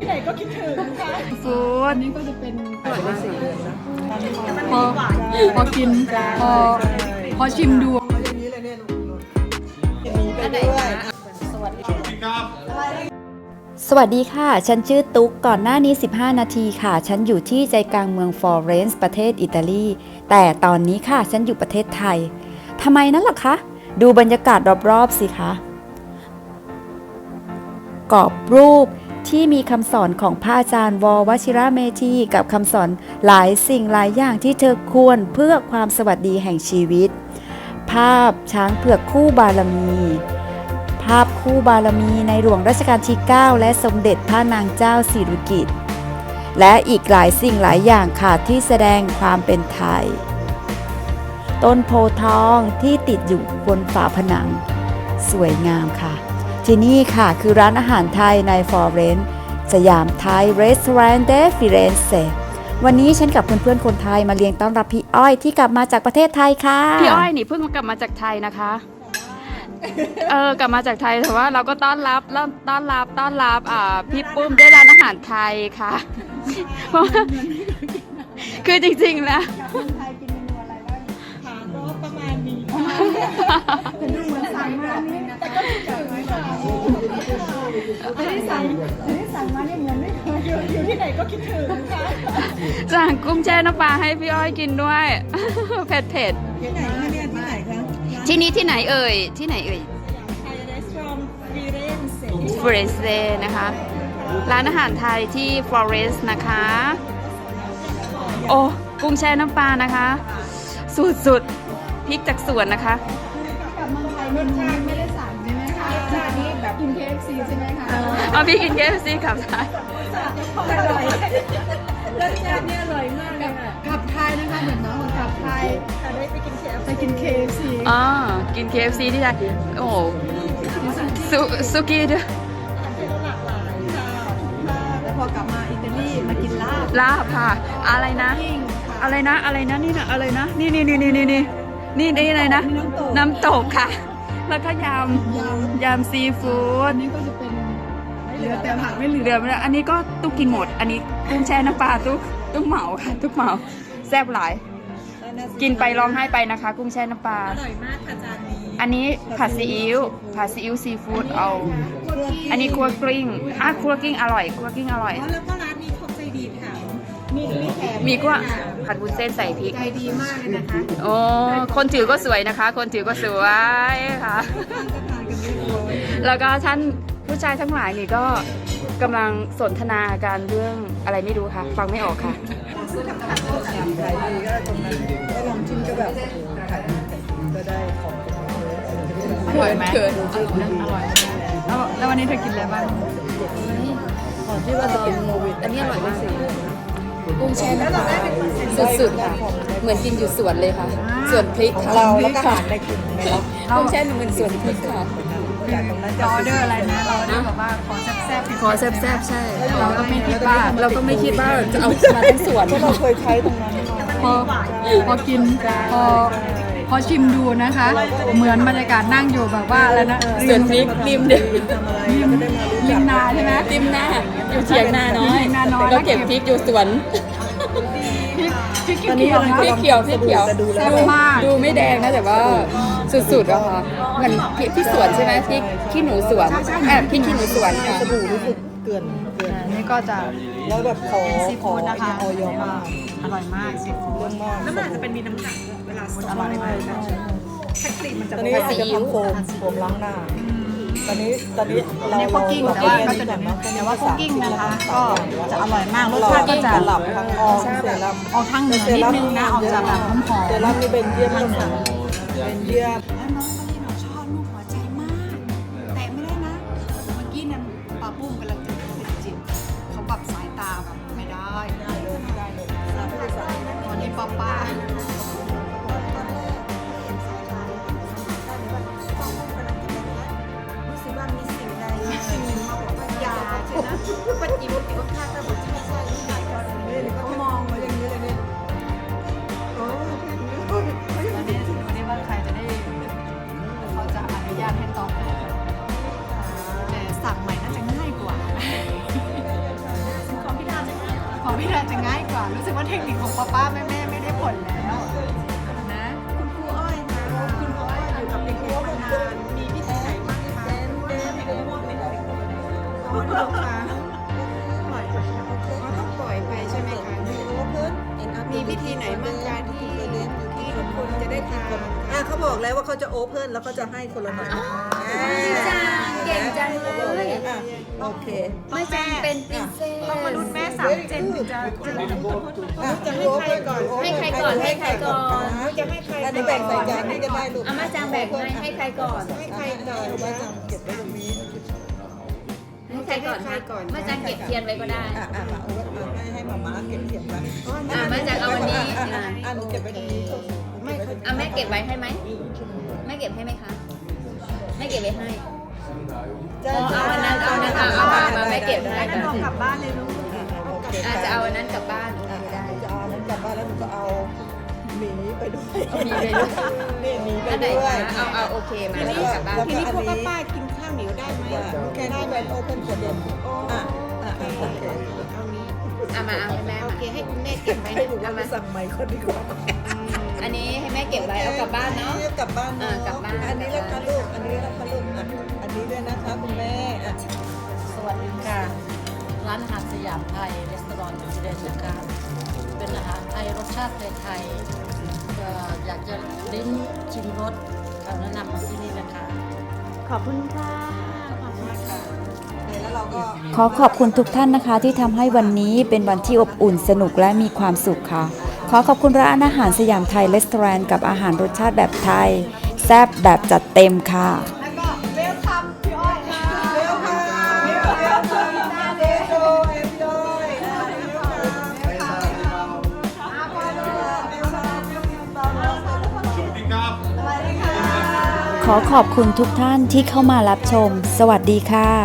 ที่ไหนก็คิดถึงค่ะฟูดอันนี้ก็จะเป็นเปิดได้สี่พอพอกินพอพอชิมดูอย่างนี้เลยเนี่ยลูกมีไปด้วยสวัสดีค่ะ ฉันชื่อตุ๊ก ก่อนหน้านี้ 15 นาทีค่ะ ฉันอยู่ที่ใจกลางเมืองฟลอเรนซ์ประเทศอิตาลี แต่ตอนนี้ค่ะ ฉันอยู่ประเทศไทย ทำไมนั้นล่ะคะ ดูบรรยากาศรอบๆสิคะ กรอบรูป ที่มีคำสอนของพระอาจารย์ววชิระเมธีกับคำสอนหลายสิ่งหลายอย่างที่เธอควรเพื่อความสวัสดีแห่งชีวิต ภาพช้างเผือกคู่บารมี ภาพคู่บารมีในหลวงรัชกาลที่ 9 และสมเด็จพระนางเจ้าสิริกิติ์และอีกหลายสิ่งหลายอย่างค่ะที่แสดงความเป็นไทย ต้นโพธิ์ทองที่ติดอยู่บนฝาผนัง สวยงามค่ะ ที่นี่ค่ะคือร้านอาหารไทยในฟลอเรนซ์สยามไทยรีสอร์ทเดฟิเรนเซวันนี้ฉันกับเพื่อนๆคนไทยมาเลี้ยงต้อนรับพี่อ้อยที่กลับมาจากประเทศไทยค่ะ พี่อ้อยนี่เพิ่งกลับมาจากไทยนะคะ เออกลับมาจากไทยแต่ว่าเราก็ต้อนรับต้อนต้อนรับต้อนรับอ่าพี่ปุ้มด้วยร้านอาหารไทยค่ะ เพราะว่าคือจริงๆแล้วคนไทยกินเมนูอะไรบ้างค่ะก็ประมาณนี้ค่ะเป็นดูเหมือนสั่งมานี่แต่ก็คิดถึงค่ะ ไม่ได้สั่งไม่ได้สั่งมาเนี่ยเหมือนไม่เคยอยู่อยู่ที่ไหนก็คิดถึงค่ะสั่งกุ้งแช่น้ำปลาให้พี่อ้อยกินด้วย เผ็ดเผ็ดที่ไหนคะเนี่ยที่ไหนคะๆที่นี้ที่ไหนเอ่ย ที่ไหนเอ่ยไทยรีสอร์ทฟิเรนเซ่ฟรเซนะคะ ร้านอาหารไทยที่ฟลอเรนซ์นะคะ โอ้ กุ้งแช่น้ำปลานะคะ สุดสุดๆพริกจากสวนนะคะ กลับเมืองไทยรสชาติไม่ไกิน KFC ใช่ไหมคะอ๋อพี่กิน KFC กลับไทยอร่อยรสชาติเนี่ยอร่อยมากเลยขับไทยนะคะเหมือนน้องคนกลับไทยแต่ได้ไปกิน KFC ไปอ๋อกิน KFC ที่ไทยโอ้โหสุซุกี้ด้วยแล้วพอกลับมาอิตาลีมากินลาบลาบค่ะ อะไรนะ อะไรนะอะไรนะนี่นะอะไรนะ นี่นี่นี่นี่นี่นี่นี่อะไรนะ น้ำตกค่ะ แล้วก็ยยำำยำซีฟู้อัดนนี้ก็จะเป็นเหลือแต่ผักไม่เหลือ เหลือไม่ได้อันนี้ก็ตุ๊กกินหมด อันนี้กุ้งแช่น้ำปลาตุ๊กตุ๊กเหมาค่ะตุ๊กเหมาแซ่บหลาย กินไปร้องไห้ไปนะคะ กุ้งแช่น้ำปลา อร่อยมากค่ะจานนี้อันนี้ผัดซีอิ๊วผัดซีอิ๊วซีฟู้ดเอา อันนี้ครัวกลิ้งอะครัวกลิ้งอร่อยครัวกลิ้งอร่อย อ๋อแล้วก็ร้านนี้เขาใจดีแถมมีมีแถมมีก็ ผัดวุ้นเส้นใส่พริก ใจดีมากเลยนะคะ โอ้ คนถือก็สวยนะคะ คนถือก็สวยค่ะก็ทานกันเรียบร้อยแล้วก็ท่านผู้ชายทั้งหลายนี่ก็กำลังสนทนาการเรื่องอะไรไม่รู้ค่ะ ฟังไม่ออกค่ะ ขายดีก็ตรงนั้นก็ลองชิมก็แบบขายดีก็ได้ของอร่อยไหมเขินอร่อยแล้วแล้ววันนี้เธอกินอะไรบ้างก่อนที่ว่าจะเป็นโควิดอันนี้อร่อยมาก กุ้งแช่น้ำปลาสุดๆค่ะ เหมือนกินอยู่สวนเลยค่ะสวนพริกค่ะเราแล้วก็หารในกลุ่มในเรากุ้งแช่เหมือนสวนพริกค่ะจากตรงนั้นออเดอร์อะไรนะเราเดอร์แบบว่าขอแซ่บๆขอแซ่บๆใช่ เราก็ไม่คิดว่าเราก็ไม่คิดว่าจะเอามาทั้งสวนเพราะเราเคยใช้ตรงนั้นพอพอกินพอ พอชิมดูนะคะ เหมือนบรรยากาศนั่งอยู่แบบว่าอะไรนะสวนพริกริมเด็กทำอะไรก็ไม่ได้มารู้ริมนาใช่ไหมริมหน้าอยู่เถียงนาน้อยเถียงนาน้อยแล้วเก็บพริกอยู่สวนพริกเขียวพริกเขียวพริกเขียวดูดูไม่แดงนะแต่ว่าสุดๆอะค่ะเหมือนพริกที่สวนใช่ไหมพริกขี้หนูสวนแอบพริกขี้หนูสวนค่ะสบู่รู้สึกเกินเกิน นนี้ก็จะแล้วแบบขอเป็นซีขอฟู้ดนะคะ ออยมากอร่อยมากซีฟู้เรื่ดองมากแล้วมันอาจจะเป็นมีน้ำหนักด้วยเวลาสดอร่อยมากแท็กซี่มันจะตอนนี้อาจจะทำโฟมโฟมล้างหน้า ตอนนี้ตอนนี้อันเรานี้คุกกิ้งแต่ว่าก็จะเดี๋ยวนี้แต่ว่าคุกกิ้งนะคะ ก็จะอร่อยมากรสชาติก็จะหลับทั้งออมเซรั่มออกทางเหนือนิดนึงนะออกจากแบบหอมเซรั่มนี่เป็นเยี่ยมมากเป็นเยี่ยม ย่าใช่นะปัจจิมุติว่าข้าตาบุตรใช่ใช่ที่ไหนก็เลยเขามองมาอย่างนี้เลยเนี่ยโอ้วันนี้วันนี้ว่าใครจะได้เขาจะอนุญาตให้ตอบแต่สั่งใหม่น่าจะง่ายกว่าว่า รู้สึกว่าเทคนิคของป้าป้าแม่แม่ ผลแล้ว บอกแล้วว่าเขาจะโอเพ่นแล้วเขาจะให้คนละหน่อยจังเก่งจังเลยอะโอเคไม่จำเป็นพิเศษต้องมารุ่นแม่สามเจนถึงจะจะอะจะโอเพ่นก่อนให้ใครก่อนให้ใครก่อนจะให้ใครอันนี้แบ่งใส่จานนี่ก็ได้ลูกอามาจังแบ่งให้ให้ใครก่อนให้ใครก่อนว่าจะเก็บไว้ตรงนี้ให้ใครก่อนคะมาจังเก็บเทียนไว้ก็ได้อะอะมาเอาไว้เอาให้ให้หมาม้าเก็บเก็บไว้อะมาจากเอาอันนี้อะอะอะอะหนูเก็บไว้ตรงนี้ไม่เขา อะแม่เก็บไว้ให้ไหมแม่เก็บให้ไหมคะแม่เก็บไว้ให้จ้าอ๋อเอาอันนั้นเอาอันนั้นเอาเอามามาแม่เก็บให้อันนั้นเอากลับบ้านเลยลูกโอเคอาจจะเอาอันนั้นกลับบ้านอะอะจะเอาอันนั้นกลับบ้านแล้วหนูก็เอาหมีไปด้วยเอาหมีไปด้วยนี่หมีไปอันไหนด้วยคะเอาเอาโอเคมาแล้วกลับบ้านทีนี้พวกป้าๆกินข้าวเหนียวได้ไหมอะแค่นี้เป็นโอเพ่นคนเดียวอะอะอะโอเคเอานี้เอามาเอาให้แม่โอมาเคให้คุณแม่เก็บไว้ให้ให้หนูดูเอามาสั่งใหม่คนดีกว่า อันนี้ให้แม่เก็บไว้เอากลับบ้านเนาะ กลับบ้านเนอะกลับบ้าน อันนี้แล้วค่ะลูก อันนี้แล้วค่ะลูกอะอันนี้ด้วยนะคะคุณแม่อะสวัสดีค่ะ ร้านอาหารสยามไทยรีสอร์ทจุดเด่นนะคะเป็นอาหารไทยรสชาติไทยๆเอ่ออยากจะลิ้มชิมรสก็แนะนำมาที่นี่นะคะขอบคุณค่ะ แล้วเราก็ ขอขอบคุณทุกท่านนะคะที่ทำให้วันนี้เป็นวันที่อบอุ่นสนุกและมีความสุขค่ะ ขอขอบคุณร้านอาหารสยามไทยรีสอร์ทกับอาหารรสชาติแบบไทย แซ่บแบบจัดเต็มค่ะเร็วค่ะเร็วเร็วค่ะเร็วเร็วเอ็นจอยเอ็นจอยเร็วค่ะเร็วค่ะอะพอแล้วเร็วค่ะเร็วค่ะขอขอบคุณทุกท่านที่เข้ามารับชม สวัสดีค่ะ